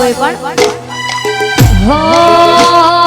હોય પણ. હો